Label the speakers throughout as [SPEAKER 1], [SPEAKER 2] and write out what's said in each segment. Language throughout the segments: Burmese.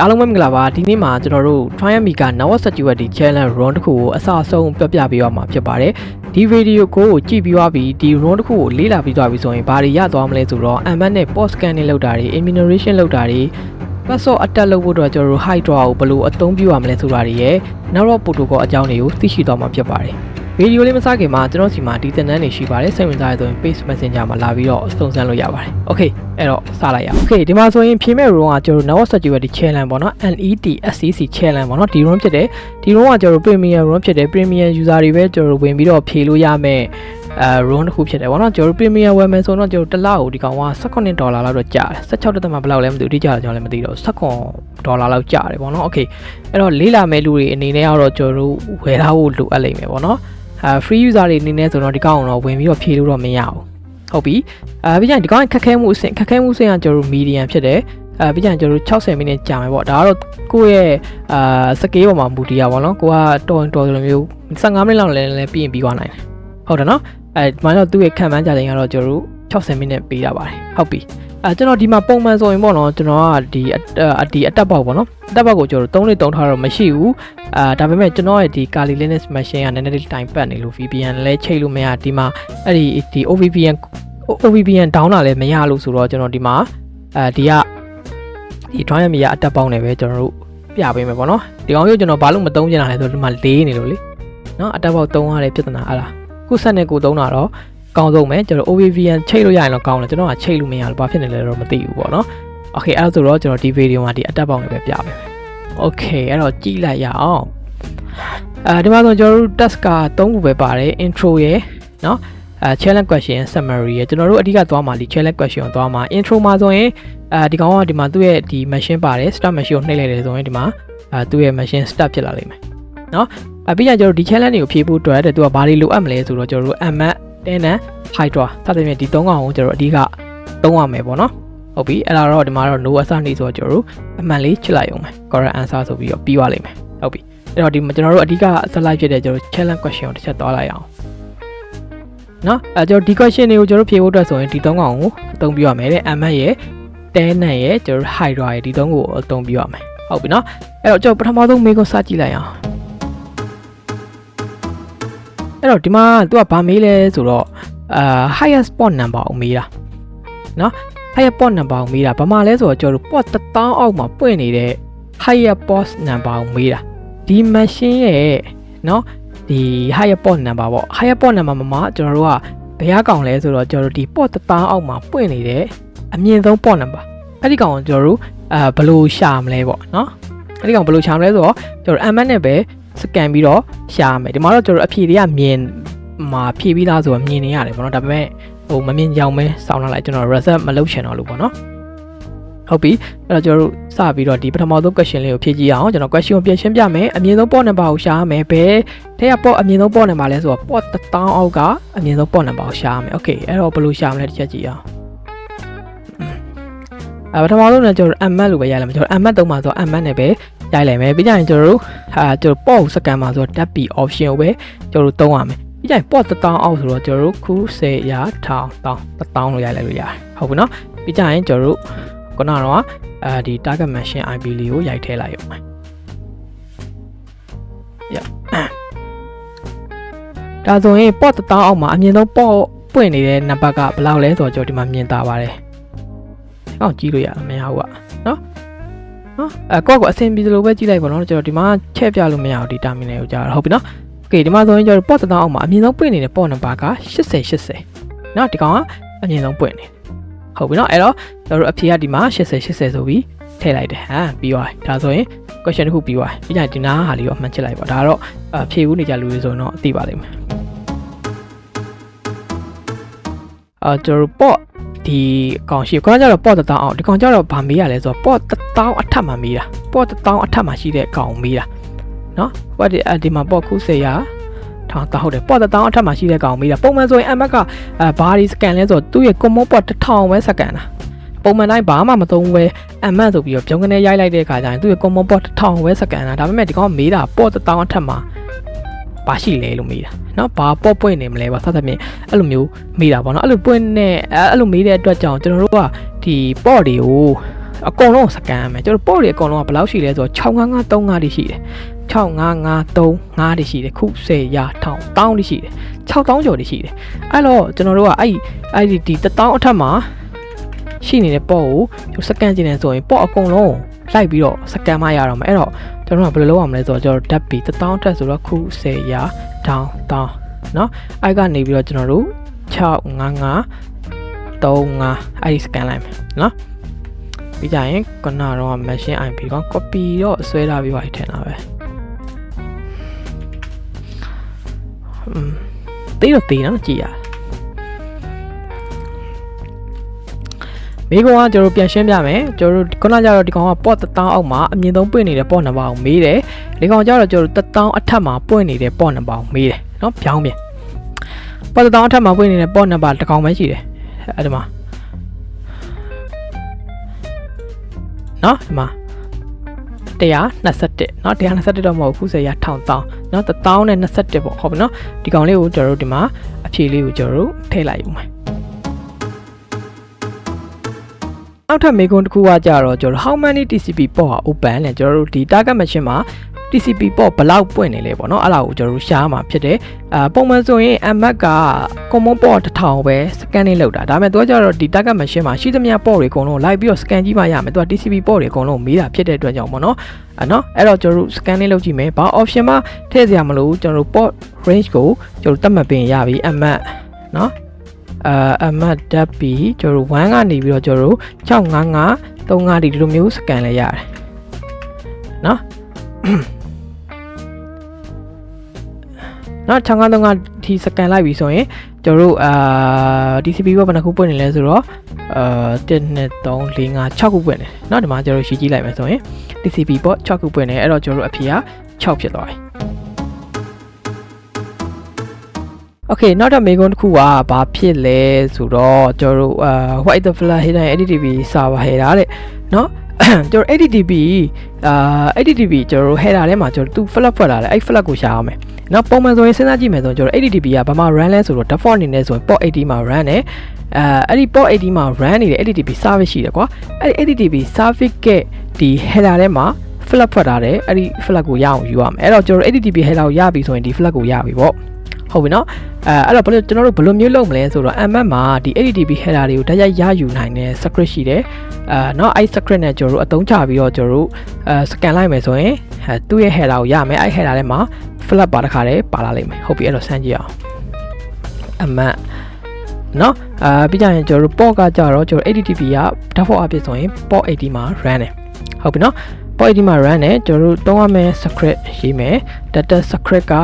[SPEAKER 1] အားလုံးပဲမင်္ဂလာပါဒီနေ့မှာကျွန်တော်တို့ Triumph Mega Network Security Challenge Run တစ်ခုကိုအစအဆုံးပြပြပေးရမှာဖြစ်ပါတယ်ဒီဗီဒီယိုကိုကြည့်ပြီးသွားပြီးဒီ run တစ်ခုကိုလေ့လာပြီးသွားပြီဆိုရင်ဘာတွေရသွားမလဲဆိုတော့ MN နဲ့ post scanning လုပ်တာတွေ enumeration လုပ်တာတွေ password attack လုပ်ဖို့အတွက်ကျွန်တော်တို့ Hydra ကိုဘယ်လိုအသုံးပြုရမလဲဆိုတာတွေရဲ့နောက်တော့ protocol အကြောင်းတွေကိုသိရှိသွားမှာဖြစ်ပါတယ် ဗီဒီယိုလေးမစခင်မှာကျွန်တော်စီမှာဒီသင်တန်းတွေရှိပါတယ်စိတ်ဝင်စားရဆိုရင် Page Messenger မှာလာပြီးတော့စုံစမ်းလို့ရပါတယ်။ Okay အဲ့တော့စလိုက်ရအောင်။ Okay ဒီမှာဆိုရင်ဖြေမဲ့ room ကကျွန်တော် Network Security Challenge ပေါ့နော် NET SCC Challenge ပေါ့နော်ဒီ room ဖြစ်တယ်ဒီ room ကကျွန်တော် Premium room ဖြစ်တယ် Premium user တွေပဲကျွန်တော်ဝင်ပြီးတော့ဖြေလို့ရမယ်အဲ room တစ်ခုဖြစ်တယ်ပေါ့နော်ကျွန်တော် Premium ဝယ်မယ်ဆိုတော့ကျွန်တော်တစ်လကိုဒီကောင်က18ဒေါ်လာလောက်တော့ကျတယ်16တက်မှဘယ်လောက်လဲမသိဘူးဒီကျတယ်ကျွန်တော်လည်းမသိတော့19ဒေါ်လာလောက်ကျတယ်ပေါ့နော် Okay အဲ့တော့လေးလာမဲ့လူတွေအနေနဲ့ကတော့ကျွန်တော်တို့ဝယ်ထားဖို့လိုအပ်လိမ့်မယ်ပေါ့နော် အဲ free user တွေအနေနဲ့ဆိုတော့ဒီကောင်ကတော့ဝင်ပြီးတော့ဖြေလို့တော့မရဘူးဟုတ်ပြီအဲပြီးကြရင်ဒီကောင်ခက်ခဲမှုအဆင့်ခက်ခဲမှုအဆင့်ကကျွန်တော်တို့ medium ဖြစ်တယ်အဲပြီးကြရင်ကျွန်တော်တို့60မိနစ်ကြာမယ်ပေါ့ဒါကတော့ကိုယ့်ရဲ့အာစကေးပေါ်မှာမူတည်ရပါတော့ကိုကတော်ရင်တော်တယ်လို့မျိုး15မိနစ်လောက်လည်းလည်းပြီးရင်ပြီးသွားနိုင်တယ်ဟုတ်တယ်နော်အဲဒီမှာတော့သူ့ရဲ့ခံမှန်းကြတဲ့ကတော့ကျွန်တော်တို့ 60မိနစ်ပေးရပါတယ်ဟုတ်ပြီအဲကျွန်တော်ဒီမှာပုံမှန်ဆိုရင်ပေါ့နော်ကျွန်တော်ကဒီအဒီအတက်ပေါက်ပေါ့နော်အတက်ပေါက်ကိုကျွန်တော်3နှစ်3ထားတော့မရှိဘူးအာဒါပေမဲ့ကျွန်တော်ရဲ့ဒီ Kali Linux machine ကနည်းနည်းလေးတိုင်ပတ်နေလို့ VPN လဲချိန်လို့မရဒီမှာအဲ့ဒီဒီ OVPN OVPN down လာလည်းမရလို့ဆိုတော့ကျွန်တော်ဒီမှာအဲဒီကဒီ Drive မရအတက်ပေါက်နေပဲကျွန်တော်တို့ပြပေးမယ်ပေါ့နော်ဒီကောင်မျိုးကျွန်တော်ဘာလို့မသုံးချင်တာလဲဆိုတော့ဒီမှာလေးနေလို့လေနော်အတက်ပေါက်သုံးရတဲ့ပြဿနာအဲ့လားခုဆက်နဲ့ကိုသုံးတာတော့ ကောင်းဆုံးပဲကျွန်တော် OVPN ချိန်လို့ရရင်တော့ကောင်းတယ်ကျွန်တော်ကချိန်လို့မရလို့ဘာဖြစ်နေလဲတော့မသိဘူးပေါ့နော် Okay အဲ့ဒါဆိုတော့ကျွန်တော်ဒီဗီဒီယိုမှာဒီအတက်ပေါက်နေပဲပြပေးမယ် Okay အဲ့တော့ကြည့်လိုက်ရအောင်အဲဒီမှာဆိုကျွန်တော်တို့ task က3ခုပဲပါတယ် intro ရယ်เนาะအဲ challenge question summary ရယ်ကျွန်တော်တို့အဓိကသွားမှာဒီ challenge question ကိုသွားမှာ intro မှာဆိုရင်အဲဒီကောင်ကဒီမှာသူ့ရဲ့ဒီ machine ပါတယ် start machine ကိုနှိပ်လိုက်တယ်ဆိုရင်ဒီမှာအဲသူ့ရဲ့ machine start ဖြစ်လာလိမ့်မယ်เนาะအပြီးရင်ကျွန်တော်ဒီ challenge တွေကိုဖြေဖို့အတွက်တဲ့သူကဘာတွေလိုအပ်မလဲဆိုတော့ကျွန်တော်တို့ mmat 10နဲ့ hydra စသဖြင့်ဒီ၃ကောင်ကိုကျွန်တော်တို့အဓိကသုံးရမယ်ပေါ့နော်ဟုတ်ပြီအဲ့ဒါတော့ဒီမှာတော့ no answer နေဆိုတော့ကျွန်တော်တို့အမှန်လေးချစ်လိုက်အောင်မယ် correct answer ဆိုပြီးတော့ပြီးသွားလိမ့်မယ်ဟုတ်ပြီအဲ့တော့ဒီကျွန်တော်တို့အဓိက slide ဖြစ်တဲ့ကျွန်တော် challenge question ကိုတစ်ချက်သွားလိုက်အောင်နော်အဲကျွန်တော်ဒီ question တွေကိုကျွန်တော်ဖြေဖို့အတွက်ဆိုရင်ဒီ၃ကောင်ကိုအသုံးပြရမယ်တဲ့ m ရဲ့တဲနန်ရဲ့ကျွန်တော် hydra ရဲ့ဒီ၃ကိုအသုံးပြရမယ်ဟုတ်ပြီနော်အဲ့တော့ကျွန်တော်ပထမဆုံးမေးခွန်းစကြည့်လိုက်အောင် အဲ့တော့ဒီမှာသူကဗာမေးလဲဆိုတော့အာ highest spot number ကိုမေးတာနော် highest spot number ကိုမေးတာဘာမှလဲဆိုတော့ကျွန်တော် pot 1000အောက်မှာပွင့်နေတဲ့ highest spot number ကိုမေးတာဒီ machine ရဲ့နော်ဒီ higher port number ပေါ့ higher port number မှာကျွန်တော်တို့ကဘယ်ကောင်လဲဆိုတော့ကျွန်တော်တို့ဒီ port တန်းအောက်မှာပွင့်နေတယ်အမြင့်ဆုံး port number အဲ့ဒီကောင်ကိုကျွန်တော်တို့အဲဘယ်လိုရှာမလဲပေါ့နော်အဲ့ဒီကောင်ဘယ်လိုရှာမလဲဆိုတော့ကျွန်တော် MN နဲ့ပဲ စကန်ပြီးတော့ရှာရမယ်ဒီမှာတော့ကျွန်တော်အဖြေတွေကမြင်မှာဖြည့်ပြီးသားဆိုတော့မြင်နေရတယ်ပေါ့နော်ဒါပေမဲ့ဟိုမမြင်ကြောင်ပဲစောင်းလာလိုက်ကျွန်တော် reset မလုပ်ချင်တော့လို့ပေါ့နော်ဟုတ်ပြီအဲ့တော့ကျွန်တော်တို့စပြီးတော့ဒီပထမဆုံး question လေးကိုဖြည့်ကြည့်အောင်ကျွန်တော် question ကိုပြင်ရှင်းပြမယ်အမြင့်ဆုံး port number ကိုရှာရမယ်ဘယ်တဲ့က port အမြင့်ဆုံး port number လဲဆိုတော့ port 1000အောက်ကအမြင့်ဆုံး port number ကိုရှာရမယ် okay အဲ့တော့ဘယ်လိုရှာမလဲတစ်ချက်ကြည့်အောင်အပထမဆုံးလည်းကျွန်တော် MAT လို့ပဲရလဲမကျွန်တော် MAT သုံးပါဆိုတော့ MAT နဲ့ပဲ ရိုက်လိုက်မယ်ပြီးကြရင်ကျွန်တော်တို့ဟာကျွန်တော် port ကိုစကန်ပါဆိုတော့ tab option ကိုပဲကျွန်တော်တို့သုံးရမယ်ပြီးကြရင် port 1000အောက်ဆိုတော့ကျွန်တော်တို့ခု10ရာ1000 1000လို့ရိုက်လိုက်လို့ရတယ်ဟုတ်ပြီနော်ပြီးကြရင်ကျွန်တော်တို့ခုနကတော့အဲဒီ target machine IP လေးကိုရိုက်ထည့်လိုက်ရုံပဲရဒါဆိုရင် port 1000အောက်မှာအမြင့်ဆုံး port ပွင့်နေတဲ့နံပါတ်ကဘယ်လောက်လဲဆိုတော့ကျွန်တော်ဒီမှာမြင်တာပါတယ်။အောက်ကြည့်လို့ရမရဘူးอ่ะနော်။ နော်အဲကော့ကိုအဆင်ပြေသလိုပဲကြည့်လိုက်ပါတော့ကျွန်တော်ဒီမှာချဲ့ပြလို့မရဘူးဒီ terminal ကိုကြာဟုတ်ပြီနော်။ Okay ဒီမှာဆိုရင်ကျွန်တော် port 1000အောက်မှာအမြင့်ဆုံးပွင့်နေတဲ့ port နံပါတ်က80 80။နော်ဒီကောင်ကအမြင့်ဆုံးပွင့်နေ။ဟုတ်ပြီနော်အဲ့တော့ကျွန်တော်တို့အဖြေကဒီမှာ80 80ဆိုပြီးထည့်လိုက်တယ်ဟမ်ပြီးသွားပြီဒါဆိုရင် question တစ်ခုပြီးသွားပြီပြီးကြရင်ဒီနားဟာလေးကိုအမှန်ချစ်လိုက်ပါဒါတော့အဖြေဦးနေကြလူတွေဆိုရင်တော့အသိပါလိမ့်မယ်အာကျွန်တော်တို့ port ဒီကောင်ရှိခုနကကျတော့ပေါ့တတောင်းအောင်ဒီကောင်ကျတော့ဗာမေးရလဲဆိုတော့ပေါ့တတောင်းအထက်မှာမေးတာပေါ့တတောင်းအထက်မှာရှိတဲ့ကောင်မေးတာနော်ဟိုဒီအဒီမှာပေါ့ခုစေရာထောင်တာဟုတ်တယ်ပေါ့တတောင်းအထက်မှာရှိတဲ့ကောင်မေးတာပုံမှန်ဆိုရင် MS ကအဲဘာဒီစကန်လဲဆိုတော့သူ့ရဲ့ common ပေါ့1000ပဲစကန်တာပုံမှန်တိုင်းဘာမှမသုံးဘဲ MS ဆိုပြီးတော့ပြုံးကနေရိုက်လိုက်တဲ့အခါကျရင်သူ့ရဲ့ common ပေါ့1000ပဲစကန်တာဒါပေမဲ့ဒီကောင်မေးတာပေါ့1000အထက်မှာ ဘာရှိလဲလို့မေးတာเนาะဘာပေါ့ပွင့်နေမလဲပါစသဖြင့်အဲ့လိုမျိုးမေးတာပေါ့เนาะအဲ့လိုပွင့်နေအဲ့လိုမေးတဲ့အတွက်ကြောင့်ကျွန်တော်တို့ကဒီပေါ့တွေကို အကုန်လုံးစကန်ရမယ်ကျွန်တော်ပေါ့တွေအကုန်လုံးကဘယ်လောက်ရှိလဲဆိုတော့65535တိရှိတယ်65535တိရှိတယ်ခု10ရာထောင်တောင်းတိရှိတယ်6000ကျော်တိရှိတယ်အဲ့တော့ကျွန်တော်တို့ကအဲ့အဲ့ဒီဒီ1000အထက်မှာရှိနေတဲ့ပေါ့ကိုကျွန်တော်စကန်ကျင်နေဆိုရင်ပေါ့အကုန်လုံး လိုက်ပြီးတော့စကန်မရတော့မယ်အဲ့တော့ကျွန်တော်ကဘယ်လိုလုပ်ရမလဲဆိုတော့ကျွန်တော်ဓာတ်ပြီး1000ထက်ဆိုတော့ခု10ရာထောင်တောင်းเนาะအဲ့ကနေပြီးတော့ကျွန်တော်တို့655 35အဲ့ဒီ scan လိုက်မယ်เนาะပြီးကြရင်ခုနကတော့ machine IP က copy တော့ဆွဲထားပြီးပါထင်တာပဲอืมတေးတော့တေးနော်ကြည့်ရ မိကောင်ကကျွန်တော်ပြန်ရှင်းပြမယ်ကျွန်တော်ခုနကျတော့ဒီကောင်က port 1000အောက်မှာအမြင့်ဆုံးပွင့်နေတဲ့ port နံပါတ်ကိုမေးတယ်ဒီကောင်ကျတော့ကျွန်တော်1000အထက်မှာပွင့်နေတဲ့ port နံပါတ်ကိုမေးတယ်เนาะဖြောင်းပြန် port 1000အထက်မှာပွင့်နေတဲ့ port နံပါတ်တစ်ကောင်ပဲရှိတယ်အဲ့ဒီမှာနော်ဒီမှာ121เนาะ121တော့မဟုတ်ဘူးဆိုရ1000တောင်းเนาะ1000နဲ့21ပေါ့ဟုတ်ပြီเนาะဒီကောင်လေးကိုကျွန်တော်တို့ဒီမှာအဖြေလေးကိုကျွန်တော်တို့ထည့်လိုက်ယူမယ် နောက်ထပ်မေးခွန်းတစ်ခုကကြတော့ကျွန်တော် how many TCP port ဟာ open လဲကျွန်တော်တို့ဒီ target machine မှာ TCP port ဘယ်လောက်ပွင့်နေလဲပေါ့နော်အဲ့ဒါကိုကျွန်တော်တို့ရှားမှာဖြစ်တယ်အာပုံမှန်ဆိုရင် MAC က common port 1000ပဲ scanning လုပ်တာဒါပေမဲ့သူကကျတော့ဒီ target machine မှာရှိသမျှ port တွေအကုန်လုံးလိုက်ပြီးတော့ scan ကြည့်မှရမယ်သူက TCP port တွေအကုန်လုံးမေးတာဖြစ်တဲ့အတွက်ကြောင့်ပေါ့နော်အဲ့နော်အဲ့တော့ကျွန်တော်တို့ scanning လုပ်ကြည့်မယ်ဘာ option မှထည့်စရာမလိုကျွန်တော်တို့ port range ကိုကျွန်တော်သတ်မှတ်ပေးရပြီ MAC နော် အာအမတ်ဓာတ်ပြီးကျွန်တော်တို့1ကနေပြီးတော့ကျွန်တော်တို့655 35ဒီလိုမျိုး scan လဲရတယ်နော်နော်653ဒီစကန်လိုက်ပြီဆိုရင်ကျွန်တော်တို့အာ TCP ဘက်ဘယ်နှခုပွင့်နေလဲဆိုတော့အာ1 2 3 4 5 6ခုပွင့်တယ်เนาะဒီမှာကျွန်တော်တို့ရှင်းကြည့်လိုက်မယ်ဆိုရင် TCP ပေါ့6ခုပွင့်တယ်အဲ့တော့ကျွန်တော်တို့အဖြေက6ဖြစ်သွားပြီ Okay နောက်တော့မေကွန်းတစ်ခုကဘာဖြစ်လဲဆိုတော့ကျွန်တော်တို့အာ white the flag header HTTP server header တဲ့เนาะကျွန်တော် HTTP အာ HTTP ကျွန်တော်တို့ header ထဲမှာကျွန်တော်သူ flag ဖွက်လာတယ်အဲ့ flag ကိုရှာအောင်မယ်နော်ပုံမှန်ဆိုရင်စဉ်းစားကြည့်မယ်ဆိုရင်ကျွန်တော် HTTP ကဘာမှ run လဲဆိုတော့ default အနေနဲ့ဆိုရင် port 80မှာ run တယ်အဲအဲ့ဒီ port 80မှာ run နေတဲ့ HTTP service ရှိတယ်ကွာအဲ့ဒီ HTTP service ကဒီ header ထဲမှာ flag ဖွက်ထားတယ်အဲ့ဒီ flag ကိုရအောင်ယူရမယ်အဲ့တော့ကျွန်တော် HTTP header ကိုရပြီဆိုရင်ဒီ flag ကိုရပြီပေါ့ ဟုတ်ပြီနော်အဲအဲ့တော့ဘယ်လိုကျွန်တော်တို့ဘယ်လိုမျိုးလုပ်မလဲဆိုတော့ MF မှာဒီ HTTP header တွေကိုတိုက်ရိုက်ရယူနိုင်တဲ့ script ရှိတယ်အဲနော်အဲ့ script နဲ့ကျွန်တော်တို့အသုံးချပြီးတော့ကျွန်တော်တို့အဲ scan လိုက်မယ်ဆိုရင်သူ့ရဲ့ header ကိုရမယ်အဲ့ header ထဲမှာ flap ပါတစ်ခါတည်းပါလာလိမ့်မယ်ဟုတ်ပြီအဲ့တော့စမ်းကြည့်အောင် MF နော်အာပြီးကြရင်ကျွန်တော်တို့ port ကကြတော့ကျွန်တော် HTTP က default အဖြစ်ဆိုရင် port 80မှာ run တယ်ဟုတ်ပြီနော် port 80မှာ run တယ်ကျွန်တော်တို့သုံးရမယ့် script ရေးမယ် data script က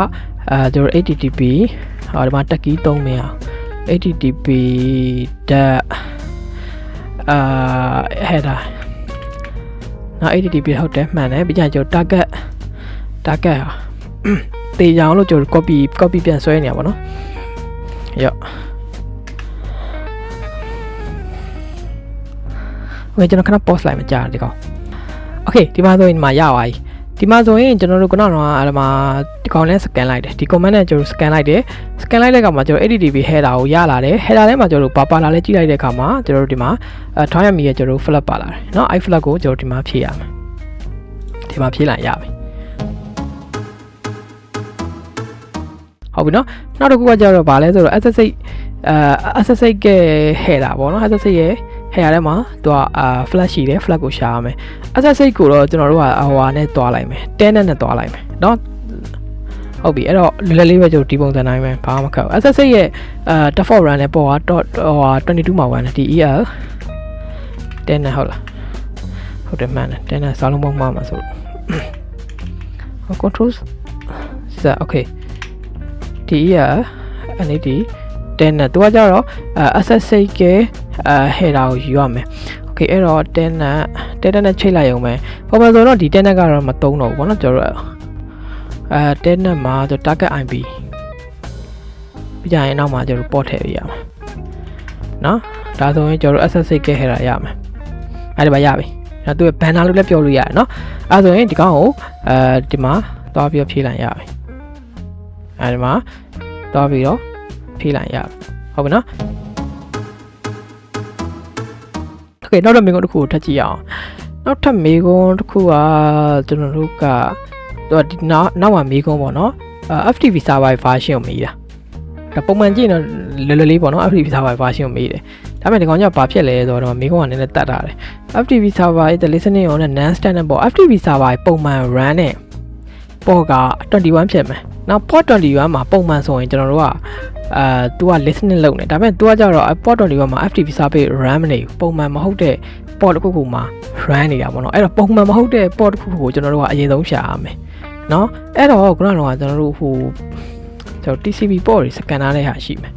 [SPEAKER 1] အာကျွန်တော် HTTP ဟောဒီမှာတက်ကြီးသုံးမယ်အောင် HTTP dot အာ header နော် HTTP ဟုတ်တယ်မှန်တယ်ပြီးကြရင်ကျွန်တော် target target ဟာတေးကြအောင်လို့ကျွန်တော် copy copy ပြန်ဆွဲနေရပါတော့ရော့ဝေကျွန်တော်ခဏ pause လိုက်မကြားဒီကောင် Okay ဒီမှာဆိုရင်ဒီမှာရပါပြီ ဒီမှာဆိုရင်ကျွန်တော်တို့ကတော့အဲ့ဒီမှာဒီကောင်လဲ scan လိုက်တယ်ဒီ comment နဲ့ကျွန်တော် scan လိုက်တယ် scan လိုက်တဲ့အခါမှာကျွန်တော် HTTP header ကိုရလာတယ် header ထဲမှာကျွန်တော်တို့ပါပါလာလဲကြည့်လိုက်တဲ့အခါမှာကျွန်တော်တို့ဒီမှာအဲထောင်းရမီရဲ့ကျွန်တော်တို့ flag ပါလာတယ်เนาะအဲ့ flag ကိုကျွန်တော်ဒီမှာဖြည့်ရမယ်ဒီမှာဖြည့်လိုက်ရပြီဟုတ်ပြီနော်နောက်တစ်ခုကကြတော့ဗာလဲဆိုတော့ SSH အာ SSH က header ပေါ့နော် SSH ရဲ့ header ထဲမှာသူကအာ flash ရှိတယ် flag ကိုရှာရမယ် SSH ကိုတော့ကျွန်တော်တို့ကဟိုဟာနဲ့တွားလိုက်မယ်10နဲ့နဲ့တွားလိုက်မယ်เนาะဟုတ်ပြီအဲ့တော့လွယ်လွယ်လေးပဲကျွန်တော်ဒီပုံစံတိုင်းပဲဘာမှမခက်ဘူး SSH ရဲ့အာ default run နဲ့ပေါ်ကဟိုဟာ22မှာဝင်တယ် DEL 10နဲ့ဟုတ်လားဟုတ်တယ်မှန်တယ်10နဲ့စာလုံးပေါင်းမှာမှာဆိုလို့ control စ okay DEL NAD 10နဲ့သူကကြတော့အဲ SSH က အဲ header ကိုယူရမယ် okay အဲ့တော့10နဲ့10နဲ့ချိတ်လိုက်ရုံပဲပုံမှန်ဆိုတော့ဒီ10နဲ့ကတော့မသုံးတော့ဘူးပေါ့နော်ကျွန်တော်တို့အဲ10နဲ့မှာကျွန်တော် target IP ပြီးကြရင်နောက်မှာကျွန်တော် port ထည့်ပေးရမှာနော်ဒါဆိုရင်ကျွန်တော်တို့ SSH က header ရမယ်အဲ့ဒီပါရပြီဒါသူ့ရဲ့ banner လို့လည်းပြောလို့ရတယ်နော်အဲ့ဆိုရင်ဒီကောင်ကိုအဲဒီမှာသွားပြီးဖြည့်လိုက်ရပြီအဲဒီမှာသွားပြီးတော့ဖြည့်လိုက်ရပြီဟုတ်ပြီနော် okay နောက်ထပ်မေးခွန်းတစ်ခုကိုထပ်ကြည့်အောင်နောက်ထပ်မေးခွန်းတစ်ခုကကျွန်တော်တို့ကတော့ဒီနောက်နောက်မှာမေးခွန်းပေါ့နော်အာ FTP server version ကိုမေးတာဒါပုံမှန်ကြည့်ရင်တော့လွယ်လွယ်လေးပေါ့နော် FTP server version ကိုမေးတယ်ဒါပေမဲ့ဒီကောင်ကဘာဖြစ်လဲဆိုတော့မေးခွန်းကနည်းနည်းတတ်တာတယ် FTP server is the listening on a non standard port FTP server ပုံမှန် run နဲ့ port က21ဖြစ်မယ်နောက် port 21မှာပုံမှန်ဆိုရင်ကျွန်တော်တို့က အာ तू က listening လုပ်နေဒါပေမဲ့ तू ကကြတော့ port 21မှာ FTP service run မနေဘူးပုံမှန်မဟုတ်တဲ့ port တစ်ခုခုမှာ run နေတာပေါ့နော်အဲ့တော့ပုံမှန်မဟုတ်တဲ့ port တစ်ခုခုကိုကျွန်တော်တို့ကအရင်ဆုံးရှာရမယ်နော်အဲ့တော့ခုနကတော့ကျွန်တော်တို့ဟိုကျွန်တော် TCP port တွေ scanner နဲ့ဟာရှိမယ်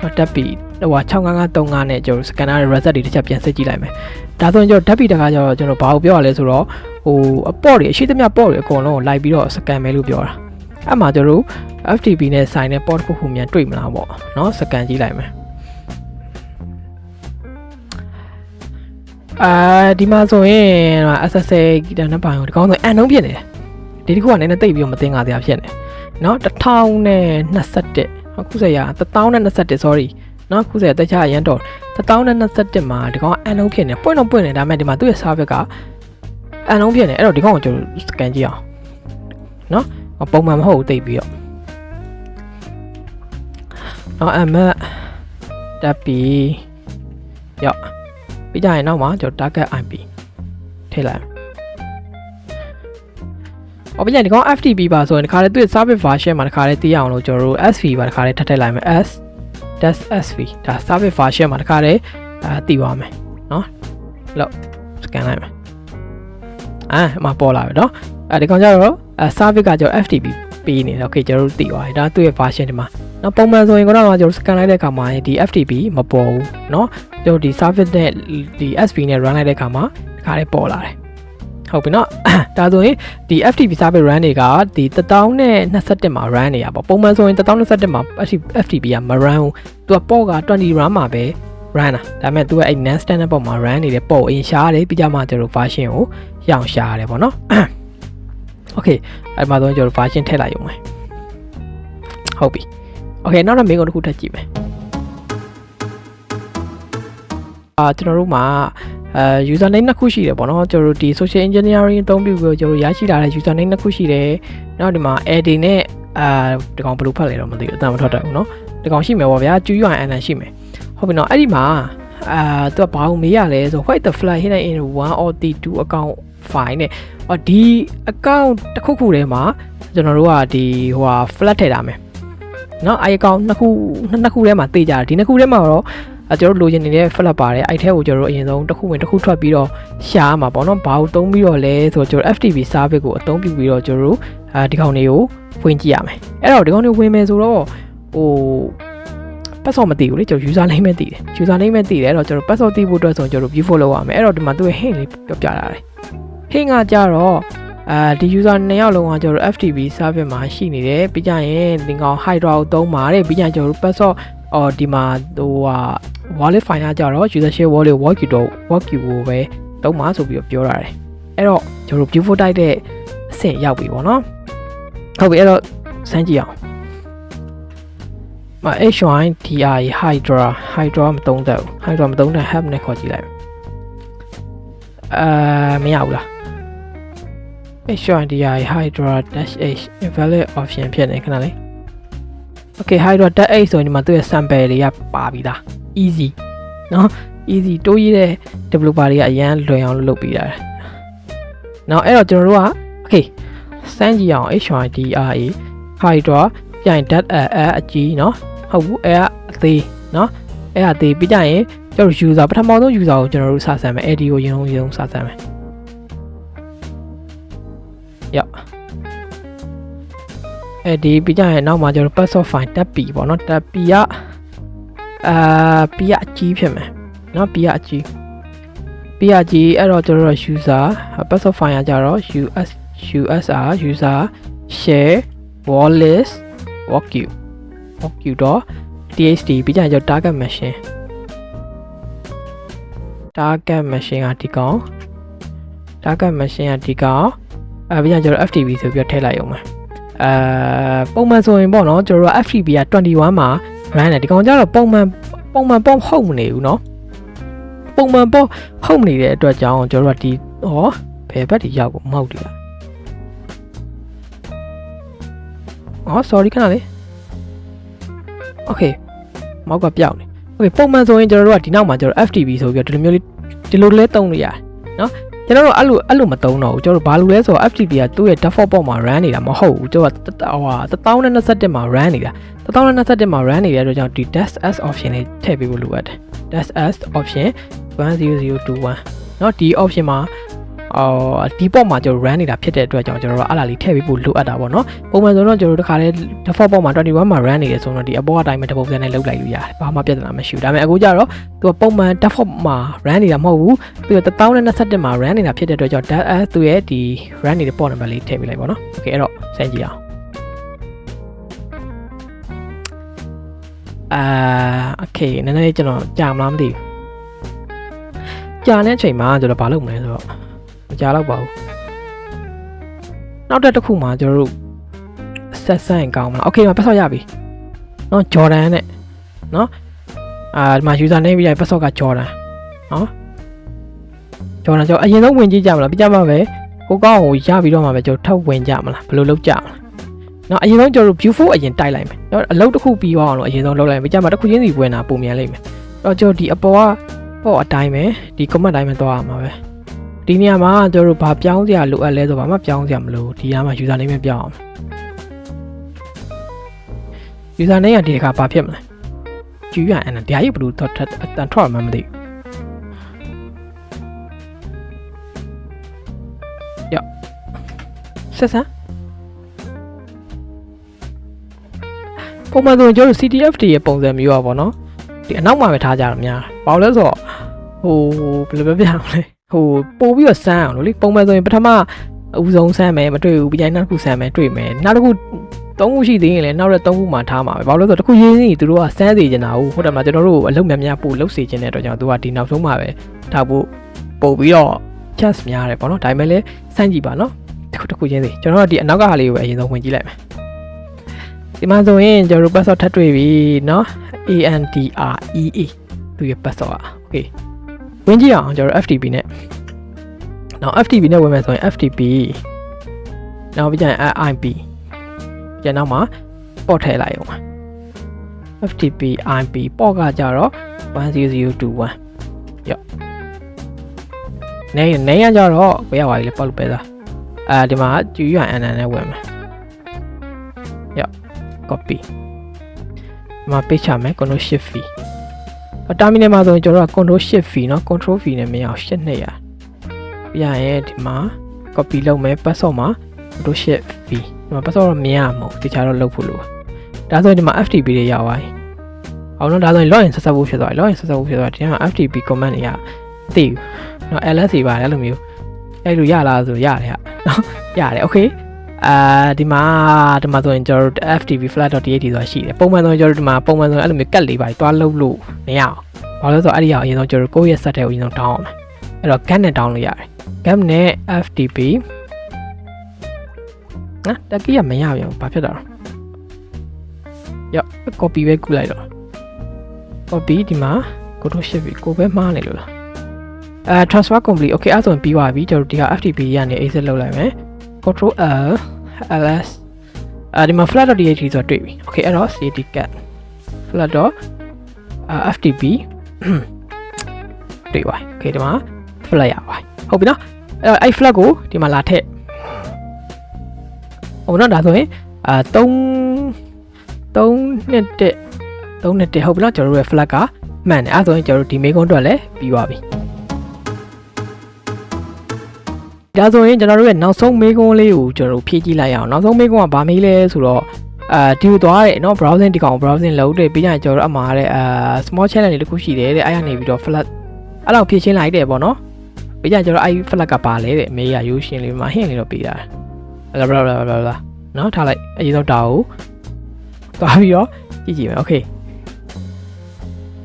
[SPEAKER 1] နော်တက်ပြီးဟို65535နဲ့ကျွန်တော် scanner ရဲ့ result တွေတစ်ချက်ပြန်စစ်ကြည့်လိုက်မယ်ဒါဆိုရင်ကျွန်တော်ဓာတ်ပီတကကျတော့ကျွန်တော်ဘာကိုပြောရလဲဆိုတော့ဟိုအပေါ့တွေအရှိသမျှပေါ့တွေအကုန်လုံးကိုလိုက်ပြီးတော့ scan မယ်လို့ပြောတာ အဲ့မှာကျွန်တော်တို့ FTP နဲ့ဆိုင်တဲ့ port တစ်ခုခုမြန်တွေ့မလားပေါ့နော် scan ကြည့်လိုက်မယ်အာဒီမှာဆိုရင် SSA ဂီတနဲ့ပိုင်းကိုဒီကောင်းဆိုအန်နှုံးဖြစ်နေတယ်ဒီတစ်ခုကနည်းနည်းတိတ်ပြီးတော့မသိငါတရားဖြစ်နေနော်1021အခုစရ1021 sorry နော်အခုစရတခြားအရန်တော့1021မှာဒီကောင်အန်နှုံးဖြစ်နေပွင့်တော့ပွင့်နေဒါပေမဲ့ဒီမှာသူ့ရဲ့ service ကအန်နှုံးဖြစ်နေအဲ့တော့ဒီကောင်ကိုကျွန်တော် scan ကြည့်အောင်နော် ပုံမှန်မဟုတ်ဘူးတိတ်ပြီးတော့နော်အမတ်တပ်ပြီးရောက်ပြီးကြရင်နောက်မှာကျွန်တော် target IP ထည့်လိုက်အော်ပြန်ဒီကောင် FTP ပါဆိုရင်ဒီခါလေးသူ့ရဲ့ service version မှာဒီခါလေးသိရအောင်လို့ကျွန်တော်တို့ SV ပါဒီခါလေးထပ်ထည့်လိုက်မယ် S dash SV ဒါ service version မှာဒီခါလေးအာသိသွားမယ်နော်လောက် scan လိုက်မယ်အာအမပေါ်လာပြီနော်အဲဒီကောင်ကျတော့ အဲ service ကကျွန်တော် FTP ပေးနေတယ်โอเคကျွန်တော်တို့သိသွားပြီဒါသူ့ရဲ့ version ဒီမှာနော်ပုံမှန်ဆိုရင်ကတော့ကျွန်တော် scan လိုက်တဲ့အခါမှာဒီ FTP မပေါ်ဘူးနော်ကျွန်တော်ဒီ service နဲ့ဒီ SP နဲ့ run လိုက်တဲ့အခါမှာဒီခါလေးပေါ်လာတယ်ဟုတ်ပြီနော်ဒါဆိုရင်ဒီ FTP service run တွေကဒီ1021မှာ run နေရပါပုံမှန်ဆိုရင်1021မှာ FTP ကမ run ဘူးသူကပေါ့က20 run မှာပဲ run တာဒါပေမဲ့သူကအဲ့ non standard ပေါ်မှာ run နေတဲ့ပေါ့အရင်ရှားတယ်ပြီးကြမှာကျွန်တော် version ကိုရအောင်ရှားရတယ်ပေါ့နော် okay အဲ့မှာတော့ကျွန်တော် version ထည့်လိုက်ရုံပဲဟုတ်ပြီ okay နောက်တော့မေးခွန်းတစ်ခုထပ်ကြည့်မယ်အာကျွန်တော်တို့မှာအဲ user name နှစ်ခုရှိတယ်ပေါ့နော်ကျွန်တော်တို့ဒီ social engineering အသုံးပြုပြီးကျွန်တော်ရရှိလာတဲ့ user name နှစ်ခုရှိတယ်နောက်ဒီမှာ ad နဲ့အာဒီကောင်ဘယ်လိုဖတ်လဲတော့မသိဘူးအတမ်းမထွက်တတ်ဘူးเนาะဒီကောင်ရှိမယ်ပေါ့ဗျာ QUIN ရှိမယ်ဟုတ်ပြီနော်အဲ့ဒီမှာအာသူကဘာလို့မေးရလဲဆို white the flag hidden in one or the two account file နဲ့အော်ဒီ account တစ်ခုခုထဲမှာကျွန်တော်တို့ကဒီဟိုဟာ flat ထည့်ထားမယ်เนาะအဲ့ account နှစ်ခုနှစ်ခုထဲမှာတေးကြတယ်ဒီနှစ်ခုထဲမှာတော့အဲကျွန်တော်တို့လိုချင်နေတဲ့ flat ပါတယ်အဲ့ထဲကိုကျွန်တော်တို့အရင်ဆုံးတစ်ခုဝင်တစ်ခုထွက်ပြီးတော့ရှားမှာပေါ့နော်ဘာလို့သုံးပြီးတော့လဲဆိုတော့ကျွန်တော် FTP service ကိုအသုံးပြုပြီးတော့ကျွန်တော်တို့အဲဒီကောင်တွေကိုဝင်ကြည့်ရမယ်အဲ့တော့ဒီကောင်တွေဝင်မယ်ဆိုတော့ဟို password မသိဘူးလေကျွန်တော် user name ပဲသိတယ် user name ပဲသိတယ်အဲ့တော့ကျွန်တော် password သိဖို့အတွက်ဆိုကျွန်တော် view follow ရမယ်အဲ့တော့ဒီမှာသူ့ရဲ့ hint လေးပြောပြလာတယ် hint ကကြတော့အာဒီ user နှစ်ယောက်လုံးကကျွန်တော် FTP service မှာရှိနေတယ်ပြီးကြရင်ဒီကောင် Hydra ကိုသုံးပါတယ်ပြီးကြရင်ကျွန်တော် password အော်ဒီမှာဟိုဟာ wallet file ကကြတော့ user share wallet walk you တော့ walk you ကိုပဲသုံးပါဆိုပြီးတော့ပြောတာတယ်အဲ့တော့ကျွန်တော် view follow တိုက်တဲ့အဆင့်ရောက်ပြီပေါ့နော်ဟုတ်ပြီအဲ့တော့စမ်းကြည့်အောင်မ H1 DI Hydra Hydra မသုံးတတ်ဘူး Hydra မသုံးတဲ့ help နဲ့ခေါ်ကြည့်လိုက်အာမရဘူးလား H1 DI Hydra dash H invalid option ဖြစ်နေခဏလေး Okay Hydra dash H ဆိုရင်ဒီမှာသူ့ရဲ့ sample တွေကပါပြီလား easy နော် easy တိုးရတဲ့ developer တွေကအရန်လွယ်အောင်လုပ်ပေးတာ။နောက်အဲ့တော့ကျွန်တော်တို့က okay စမ်းကြည့်အောင် H1 DRA Hydra ပြန် dat အဲအကြီးเนาะဟုတ်ဘူးအဲအသေးเนาะအဲအသေးပြီးကြရင်ကျွန်တော် user ပထမဆုံး user ကိုကျွန်တော်တို့စဆမ်းမယ် AD ကိုရင်လုံးရင်လုံးစဆမ်းမယ် ရအဲဒီပြီးကြရင်နောက်မှာကျတော့ password file တက်ပြီပေါ့နော်တက်ပြီကအာပြီးကအကြီးဖြစ်မယ်နော်ပြီးကအကြီးပြီးကအကြီးအဲ့တော့ကျတော့ user password file ကကျတော့ us usr user share wallet walk you walk you .txt ပြီးကြရင်ကျတော့ target machine target machine ကဒီကောင် target machine ကဒီကောင် အဲပြီးကြရင်ကျွန်တော် ftp ဆိုပြီးတော့ထည့်လိုက်အောင်မယ်အဲပုံမှန်ဆိုရင်ပေါ့နော်ကျွန်တော်တို့ ftp က21မှာ run တယ်ဒီကောင်ကျတော့ပုံမှန်ပုံမှန်ပုံဟုတ်မနေဘူးเนาะ ပုံမှန်ပေါ့ဟုတ်နေတဲ့အတွက်ကြောင့်ကျွန်တော်တို့ကဒီဟောဘယ်ဘက်ဒီရောက်ကိုမောက်တယ်ဟော sorry ခဏလေး okay မောက်ကပြောက်နေ okay ပုံမှန်ဆိုရင်ကျွန်တော်တို့ကဒီနောက်မှာကျွန်တော် FTP ဆိုပြီးတော့ဒီလိုမျိုးလေးဒီလိုလဲတုံးလို့ရတယ်နော် ကျွန်တော်တို့အဲ့လိုအဲ့လိုမတုံးတော့ဘူးကျွန်တော်တို့ဘာလို့လဲဆိုတော့ FTP ကသူ့ရဲ့ default ပေါ်မှာ run နေတာမဟုတ်ဘူးကျွန်တော်ကဟို1021မှာ run နေတာ1021မှာ runနေတဲ့အတွက်ကြောင့်ဒီ dash s option လေးထည့်ပေးဖို့လိုအပ်တယ် dash s option 10021เนาะဒီ option မှာ အော်ဒီပေါ့မှာကျွန်တော် run နေတာဖြစ်တဲ့အတွက်ကြောင့်ကျွန်တော်တို့အဲ့လားလေးထည့်ပေးဖို့လိုအပ်တာပေါ့เนาะပုံမှန်ဆိုတော့ကျွန်တော်တို့တစ်ခါလဲ default ပေါ့မှာ21မှာ run နေတယ်ဆိုတော့ဒီအပေါ်အတိုင်းပဲတစ်ပုံစံနဲ့လုပ်လိုက်လို့ရတယ်ဘာမှပြဿနာမရှိဘူးဒါပေမဲ့အခုကျတော့သူကပုံမှန် default မှာ run နေတာမဟုတ်ဘူးသူက1021မှာ run နေတာဖြစ်တဲ့အတွက်ကြောင့် dash s သူရဲ့ဒီ run နေတဲ့ port number လေးထည့်ပေးလိုက်ပါเนาะ okay အဲ့တော့စမ်းကြည့်အောင်အာ okay နည်းနည်းကျွန်တော်ကြာမလားမသိဘူးကြာတဲ့အချိန်မှာကျွန်တော်ဘာလုပ်မလဲဆိုတော့မ ကြာတော့ပါဘူးနောက်တစ်ခုမှာကျွန်တော်တို့ဆက်ဆန်းကောင်းမလား okay မှာပတ်ဆော့ရပြီเนาะဂျော်ဒန်နဲ့เนาะအာဒီမှာ user name ပြီးရပတ်ဆော့ကဂျော်ဒန်เนาะဂျော်ဒန်ကျွန်တော်အရင်ဆုံးဝင်ကြည့်ကြမလားပြကြမှာပဲကိုကောင်းကိုရပြီးတော့မှပဲကျွန်တော်ထပ်ဝင်ကြမလားဘယ်လိုလုပ်ကြမလားနော်အရင်ဆုံးကျွန်တော်တို့ view 4အရင်တိုက်လိုက်မယ်။နော်အလုပ်တစ်ခုပြီးသွားအောင်လို့အရင်ဆုံးလုပ်လိုက်မယ်။ကြာမှတစ်ခုချင်းစီဝင်တာပုံမြန်လိမ့်မယ်။တော့ကျွန်တော်ဒီအပေါ်ကပေါ့အတိုင်းပဲဒီ comment တိုင်းပဲသွားရမှာပဲ။ ဒီနေရာမှာကျွန်တော်တို့ဘာပြောင်းစရာလိုအပ်လဲဆိုဘာမှပြောင်းစရာမလိုဒီနေရာမှာ user name ပဲပြောင်းအောင်။ user name ကဒီတစ်ခါဘာဖြစ်မလဲ။ကျူးရအန်တရားကြီးဘယ်လိုထွက်ထွက်အတန်ထွက်မှမသိဘူး။ယောဆက်ဆန်းပုံမှန်ဆိုရင်ကျွန်တော်တို့ CTF တွေရဲ့ပုံစံမျိုးอ่ะဗောနော်ဒီအနောက်မှာပဲထားကြတာများဘာလို့လဲဆိုတော့ဟိုဘယ်လိုပဲပြအောင်လဲ ဟိုပို့ပြီးတော့စမ်းအောင်လို့လေပုံမှန်ဆိုရင်ပထမအဦးဆုံးစမ်းမယ်မတွေ့ဘူးပြီးရင်နောက်တစ်ခုစမ်းမယ်တွေ့မယ်နောက်တစ်ခုသုံးခုရှိသေးရင်လည်းနောက်တဲ့သုံးခုမှထားမှာပဲဘာလို့လဲဆိုတော့တစ်ခုရင်းစီသူတို့ကစမ်းစေချင်တာဟုတ်ဟုတ်တယ်မလားကျွန်တော်တို့အလုပ်များများပို့လုပ်စေချင်တဲ့အတွက်ကြောင့်သူကဒီနောက်ဆုံးမှပဲထားဖို့ပို့ပြီးတော့ chance များတယ်ပေါ့နော်ဒါပေမဲ့လည်းစမ်းကြည့်ပါနော်တစ်ခုတစ်ခုချင်းစီကျွန်တော်တို့ဒီအနောက်ကဟာလေးကိုပဲအရင်ဆုံးဝင်ကြည့်လိုက်မယ်ဒီမှာဆိုရင်ကျွန်တော်တို့ password ထပ်တွေ့ပြီเนาะ ANDREA သူရဲ့ password อ่ะ okay ဝင်ကြည့်အောင်ကျွန်တော် FTP နဲ့နောက် FTP နဲ့ဝင်မယ်ဆိုရင် FTP နောက်ပြီးကျရင် IP ကျန်နောက်မှာပေါ့ထည့်လိုက်အောင် FTP IP ပေါ့ကကြတော့10021ရော့နေနေရကြတော့ဘယ်ရောက်ပါလဲပေါ့လို့ပဲသားအဲဒီမှာ GUIN နဲ့ဝင်မယ် copy ဒီမှာ page ချမယ် control shift v အ terminal မှာဆိုရင်ကျွန်တော်က control shift v เนาะ control v နဲ့မရအောင် shift နဲ့ရပြရရင်ဒီမှာ copy လုပ်မယ် password မှာ control shift v ဒီမှာ password တော့မရမှာမဟုတ်တခြားတော့လုပ်ဖို့လိုဒါဆိုရင်ဒီမှာ ftp တွေရောက်သွားပြီအောင်တော့ဒါဆိုရင် login ဆက်ဆက်ဖို့ဖြစ်သွားပြီ login ဆက်ဆက်ဖို့ဖြစ်သွားဒီမှာ ftp command တွေရသိဘူးเนาะ ls တွေပါတယ်အဲ့လိုမျိုးအဲ့လိုရလားဆိုရတယ်ဟာเนาะရတယ် okay အာဒီမှာဒီမှာဆိုရင်ကျွန်တော်တို့ ftp flat.dt ဆိုတာရှိတယ်ပုံမှန်ဆိုရင်ကျွန်တော်တို့ဒီမှာပုံမှန်ဆိုရင်အဲ့လိုမျိုးကတ်လေးပါတွားလုပ်လို့မရအောင်ဘာလို့လဲဆိုတော့အဲ့ဒီအောင်အရင်ဆုံးကျွန်တော်တို့ကိုယ့်ရဲ့ set ထဲကိုအရင်ဆုံး down အောင်မယ်အဲ့တော့ gam နဲ့ down လို့ရတယ် gam နဲ့ ftp နော်တက်ကီးကမရပြန်ဘူးဘာဖြစ်တာလဲရော့ copy ပဲကူးလိုက်တော့ copy ဒီမှာ go to shift ကိုပဲမှားနေလို့လားအဲ transfer complete okay အဲ့ဆိုရင်ပြီးသွားပြီကျွန်တော်တို့ဒီက ftp ရနေ exit လုပ်လိုက်မယ် control L ls အဲဒီမှာ flat.dht ဆိုတွေ့ပြီ okay အဲ့တော့ cd cat flat. ftp တွေ့ပါ okay ဒီမှာ flat ရပါဟုတ်ပြီနော်အဲ့တော့အဲ့ flat ကိုဒီမှာလာထည့်ဟုတ်နော်ဒါဆိုရင်အာ3 3နှစ်တက်3နှစ်တက်ဟုတ်ပြီနော်ကျွန်တော်တို့ရဲ့ flat ကမှန်တယ်အဲ့ဆိုရင်ကျွန်တော်တို့ဒီမေကွန်းအတွက်လည်းပြီးသွားပြီ ဒါဆိုရင်ကျွန်တော်တို့ရဲ့နောက်ဆုံးမေးခွန်းလေးကိုကျွန်တော်တို့ဖြည့်ကြည့်လိုက်အောင်နောက်ဆုံးမေးခွန်းကဘာမေးလဲဆိုတော့အာဒီကိုသွားတယ်เนาะ browsing ဒီကောင် browsing လုပ်တယ်ပြီးရင်ကျွန်တော်တို့အမှားတဲ့အာ small channel တွေတခုရှိတယ်တဲ့အဲ့ရနေပြီးတော့ flat အဲ့လောက်ဖြည့်ချင်းလိုက်တယ်ပေါ့နော်ပြီးရင်ကျွန်တော်အဲ့ flat ကပါလဲတဲ့အမေးရရိုးရှင်းလေးမှာဟင့်လေးတော့ပေးတာဘလာဘလာဘလာဘလာเนาะထားလိုက်အရင်ဆုံးတာကိုသွားပြီးတော့ကြည့်ကြည့်မယ် okay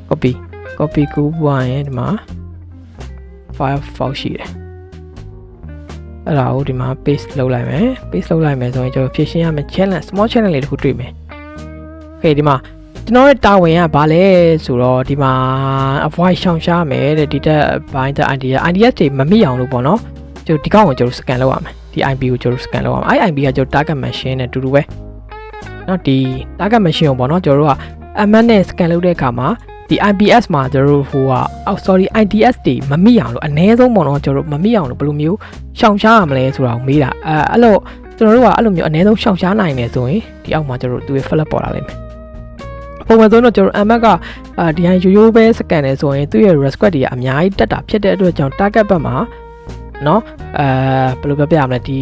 [SPEAKER 1] copy copy ကူးပွားရင်ဒီမှာ firefox ရှိတယ် အဲ့ဒါကိုဒီမှာ paste လုပ်လိုက်မယ် paste လုပ်လိုက်မယ်ဆိုရင်ကျွန်တော်ဖြည့်ရှင်းရမယ် challenge small challenge လေးတစ်ခုတွေ့မယ်။ Okay ဒီမှာ ကျွန်တော်ရဲ့တာဝန်ကဘာလဲဆိုတော့ဒီမှာ avoid ရှောင်ရှားမယ်တဲ့ဒီတက်ဘိုင်းတဲ့ idea ideas တွေမမိအောင်လို့ပေါ့နော်ကျွန်တော်ဒီကောင်ကိုကျွန်တော် scan လုပ်ရမယ်ဒီ IP ကိုကျွန်တော် scan လုပ်ရမယ်အဲ့ IP ကကျွန်တော် target machine နဲ့အတူတူပဲเนาะဒီ target machine ကိုပေါ့နော်ကျွန်တော်တို့က MN နဲ့ scan လုပ်တဲ့အခါမှာ ဒီ IPS မှာကျွန်တော်တို့ဟိုကအော် sorry IDS တွေမမိအောင်လို့အ ਨੇ ဆုံးပေါ့နော်ကျွန်တော်တို့မမိအောင်လို့ဘယ်လိုမျိုးရှောင်ရှားရမလဲဆိုတာကိုမေးတာအဲအဲ့လိုကျွန်တော်တို့ကအဲ့လိုမျိုးအ ਨੇ ဆုံးရှောင်ရှားနိုင်တယ်ဆိုရင်ဒီအောက်မှာကျွန်တော်တို့သူရဲ့ flap ပေါ်လာလိမ့်မယ်ပုံမှန်ဆိုတော့ကျွန်တော် MN ကအာဒီဟန်ရိုးရိုးပဲ scan နေဆိုရင်သူ့ရဲ့ request တွေကအများကြီးတက်တာဖြစ်တဲ့အတွက်ကြောင့် target ဘက်မှာเนาะအဲဘယ်လိုပြောပြရမလဲဒီ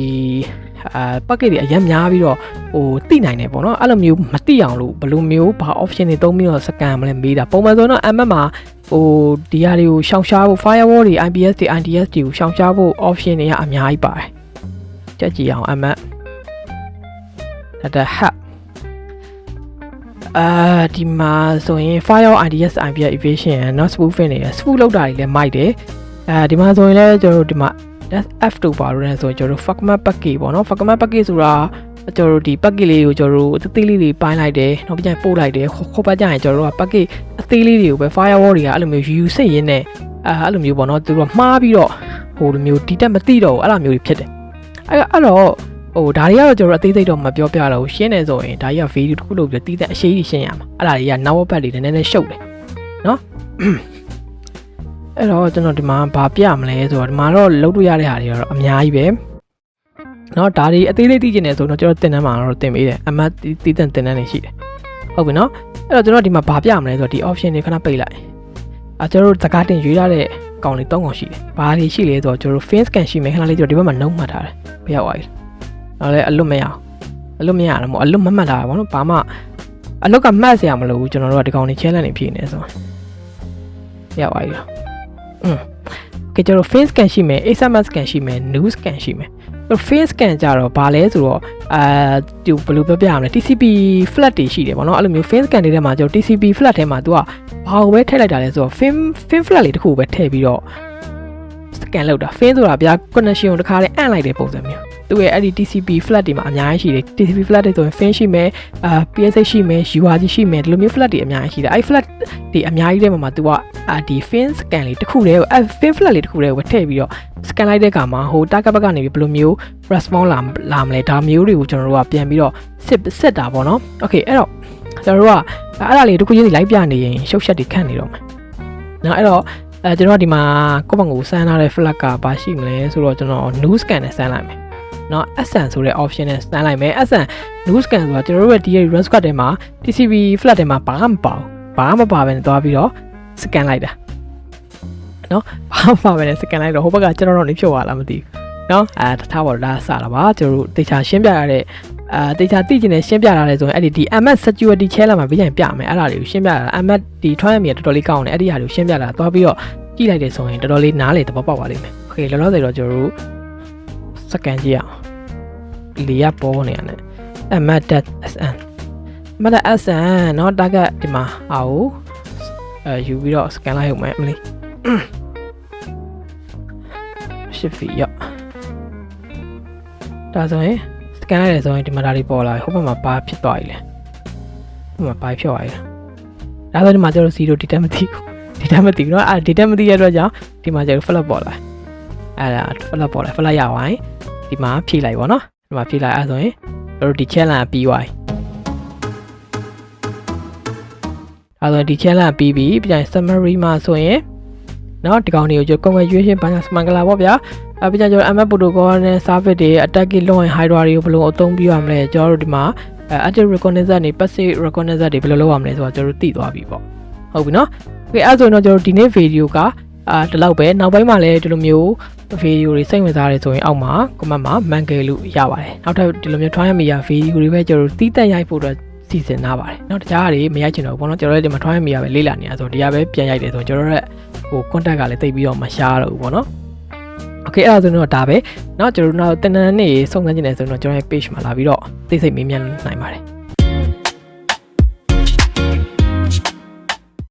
[SPEAKER 1] အာ packet တွေအရင်များပြီးတော့ဟိုတိနိုင်တယ်ပေါ့နော်အဲ့လိုမျိုးမတိအောင်လို့ဘယ်လိုမျိုးဘာ option တွေသုံးပြီးတော့ scan မလဲမေးတာပုံမှန်ဆိုတော့ MM မှာဟိုဒီဟာတွေကိုရှောင်ရှားဖို့ firewall တွေ IPS တွေ IDS တွေကိုရှောင်ရှားဖို့ option တွေကအများကြီးပါတယ်ကြက်ကြည့်အောင် MM ဒါ hub အာဒီမှာဆိုရင် file IDS IPS evasion ရယ် not spoofing တွေရယ် spoof လောက်တာတွေလည်းမိုက်တယ်အဲဒီမှာဆိုရင်လည်းကျွန်တော်တို့ဒီမှာ F2 ပါလို့လည်းဆိုကျွန်တော်တို့ format package ပေါ့နော် format package ဆိုတာကျွန်တော်တို့ဒီ package လေးကိုကျွန်တော်တို့အသေးလေးတွေပိုင်းလိုက်တယ်နောက်ပြန်ပို့လိုက်တယ်ခေါ်ပတ်ကြရင်ကျွန်တော်တို့က package အသေးလေးတွေကိုပဲ firewall တွေကအဲ့လိုမျိုးယူစစ်ရင်းနဲ့အဲအဲ့လိုမျိုးပေါ့နော်သူတို့ကမှားပြီးတော့ဟိုလိုမျိုးဒီတက်မသိတော့ဘူးအဲ့လိုမျိုးတွေဖြစ်တယ်အဲ့အဲ့တော့ဟိုဒါတွေကတော့ကျွန်တော်အသေးစိတ်တော့မပြောပြတော့ဘူးရှင်းနေဆိုရင်ဒါကြီးက video တစ်ခုလုပ်ပြီးတီးတဲ့အရှိကြီးရှင်းရမှာအဲ့ဒါတွေကနောက်ဘက်တွေနည်းနည်းရှုပ်တယ်နော် အဲ့တော့ကျွန်တော်ဒီမှာဗာပြမလဲဆိုတော့ဒီမှာတော့လုပ်လို့ရတဲ့ဟာတွေကတော့အများကြီးပဲเนาะဒါတွေအသေးသေးသိကျင်နေဆိုတော့ကျွန်တော်တင်တန်းမှာတော့တင်ပေးတယ်အမတ်တီးတန်တင်တန်းနေရှိတယ်ဟုတ်ပြီเนาะအဲ့တော့ကျွန်တော်ဒီမှာဗာပြမလဲဆိုတော့ဒီ option တွေခဏပိတ်လိုက်အဲကျွန်တော်တို့စကားတင်ရွေးရတဲ့ကောင်လေး၃ကောင်ရှိတယ်ဘာတွေရှိလဲဆိုတော့ကျွန်တော် fin scan ရှိမယ်ခဏလေးကျွန်တော်ဒီဘက်မှာနှုတ်မှတ်ထားတယ်ပြရောက်သွားပြီနောက်လဲအလွတ်မရအောင်အလွတ်မရတော့မဟုတ်အလွတ်မမှတ်တာဘာလို့ဘာမှအလွတ်ကမှတ်စရာမလိုဘူးကျွန်တော်တို့ကဒီကောင်လေး challenge နေဖြစ်နေဆိုရောက်သွားပြီอืม ကဲကျွန်တော် fin scan ရှိမယ် SMS scan ရှိမယ် news scan ရှိမယ်အဲ့ fin scan ကြတော့ဘာလဲဆိုတော့အာဒီဘယ်လိုပြောပြရမလဲ TCP flat တွေရှိတယ်ဗောနော်အဲ့လိုမျိုး fin scan တွေထဲမှာကျွန်တော် TCP flat ထဲမှာ तू ကဘာကိုပဲထည့်လိုက်တာလဲဆိုတော့ fin fin flat လေးတစ်ခုပဲထည့်ပြီးတော့ scan လုပ်တာ fin ဆိုတာဗျာ connection ကိုတစ်ခါလေးအန့်လိုက်တဲ့ပုံစံမျိုး သူရဲ့အဲ့ဒီ TCP flat တွေမှာအများကြီးရှိတယ် TCP flat တွေဆိုရင် fin ရှိမယ်အာ PSH ရှိမယ် URG ရှိမယ်ဒီလိုမျိုး flat တွေအများကြီးရှိတယ်အဲ့ flat တွေအများကြီးထဲမှာမှာ तू ကအာဒီ fin scan လေးတစ်ခုတည်းကိုအဲ့ fin flat လေးတစ်ခုတည်းကိုထည့်ပြီးတော့ scan လိုက်တဲ့အခါမှာဟို target ဘက်ကနေပြီးဘယ်လိုမျိုး response လာလာမလဲဒါမျိုးတွေကိုကျွန်တော်တို့ကပြန်ပြီးတော့စစ်စစ်တာပေါ့နော် okay အဲ့တော့ကျွန်တော်တို့ကအဲ့ဒါလေးတစ်ခုချင်းစီလိုက်ပြနေရင်ရှုပ်ရှက်တွေခန့်နေတော့မှာနော်အဲ့တော့အဲကျွန်တော်ဒီမှာကိုယ့်ဘက်ကိုစမ်းထားတဲ့ flag ကဘာရှိမလဲဆိုတော့ကျွန်တော် new scan နဲ့စမ်းလိုက်မယ် နော် SN ဆိုတဲ့ option နဲ့စမ်းလိုက်မယ် SN new scan ဆိုတာကျွန်တော်တို့ရဲ့ဒီ run squad ထဲမှာ TCP flag ထဲမှာဘာမှမပါဘူးဘာမှမပါဘဲနဲ့သွားပြီးတော့ scan လိုက်တာနော်ဘာမှမပါဘဲနဲ့ scan လိုက်တော့ဟိုဘက်ကကျွန်တော်တို့နေဖြုတ်သွားလားမသိဘူးနော်အဲတထားပါတော့ဒါစတာပါကျွန်တော်တို့တေချာရှင်းပြရတဲ့အာတေချာသိကျင်နေရှင်းပြလာတယ်ဆိုရင်အဲ့ဒီဒီ MS security channel မှာပြရင်ပြမယ်အဲ့ဒါတွေကိုရှင်းပြတာ MS ဒီ trial မြေတော်တော်လေးကောင်းတယ်အဲ့ဒီဟာတွေကိုရှင်းပြလာသွားပြီးတော့ကြည့်လိုက်တယ်ဆိုရင်တော်တော်လေးနားလေသဘောပေါက်ပါလိမ့်မယ်โอเคလောလောဆယ်တော့ကျွန်တော်တို့စကန်ကြည့်အောင် လီရပေါ်နေရတယ် MS.sn MS.sn เนาะ target ဒီမှာအာကိုအဲယူပြီးတော့ scan လိုက်အောင်မယ်မလေး shift ရော့ဒါဆိုရင် scan လိုက်တယ်ဆိုရင်ဒီမှာဒါတွေပေါ်လာပြီဟိုဘက်မှာဘာဖြစ်သွားပြီလဲဟိုမှာဘာဖြစ်သွားပြီလဲဒါဆိုဒီမှာကျွန်တော်0 data မသိဘူး data မသိဘူးเนาะအဲ data မသိရတဲ့အတွက်ကြောင့်ဒီမှာကျွန်တော် flap ပေါ်လာအဲ့ဒါ flap ပေါ်လာ flap ရသွားရင်ဒီမှာဖြည့်လိုက်ပါเนาะ ဒီမှာဖြည့်လိုက်အဲ့ဆိုရင်ကျွန်တော်ဒီ challenge ပြီးသွားပြီအဲ့ဆိုဒီ challenge ပြီးပြီပြန် summary မှာဆိုရင်เนาะဒီကောင်တွေကိုကျွန်တော် congratulation ဘာသာစမန်ဂလာပေါ့ဗျာအပြကျွန်တော် MS protocol နဲ့ service တွေ attack လုံးရင် hydra တွေကိုဘယ်လိုအသုံးပြုရမလဲကျွန်တော်တို့ဒီမှာ active reconnaissance တွေ passive reconnaissance တွေဘယ်လိုလုပ်ရမလဲဆိုတာကျွန်တော်တို့သိသွားပြီပေါ့ဟုတ်ပြီနော်โอเคအဲ့ဆိုရင်တော့ကျွန်တော်ဒီနေ့ဗီဒီယိုကအာဒီလောက်ပဲနောက်ပိုင်းမှာလည်းဒီလိုမျိုး ဗီဒီယိုတွေစိတ်ဝင်စားတယ်ဆိုရင်အောက်မှာ comment မှာ man ကလို့ရပါတယ်နောက်ထပ်ဒီလိုမျိုး try မရဗီဒီယိုတွေပဲကျွန်တော်တို့တီးတက်ရိုက်ဖို့အတွက်စီစဉ်ထားပါတယ်เนาะတခြားဟာတွေမရိုက်ချင်တော့ဘူးပေါ့နော်ကျွန်တော်တို့ဒီမှာ try မရပဲလေ့လာနေတာဆိုတော့ဒီကပဲပြန်ရိုက်တယ်ဆိုတော့ကျွန်တော်တို့ရဲ့ဟို contact ကလည်းတိတ်ပြီးတော့မရှားတော့ဘူးပေါ့နော်โอเคအဲ့ဒါဆိုတော့ဒါပဲเนาะကျွန်တော်တို့နောက်တနင်္လာနေ့စုံစမ်းကြည့်နေဆိုတော့ကျွန်တော်ရဲ့ page မှာလာပြီးတော့သိစိတ်မေးမြန်းနိုင်ပါတယ်